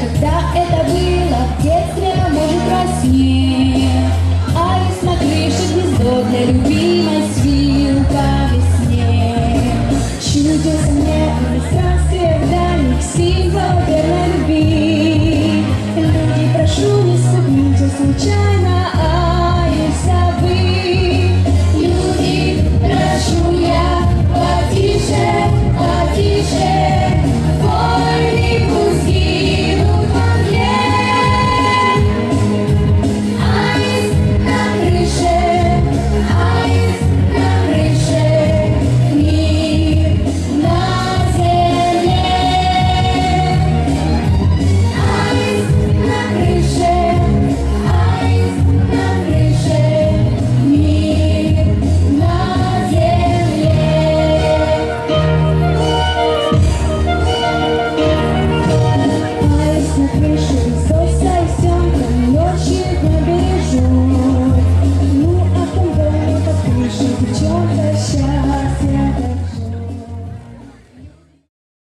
когда это было В детстве поможет во сне А весна крыша гнездо для любимой свил по весне Чудится мне в пространстве дальних символ верной любви. Люди, прошу, не ступните случайно 我的心。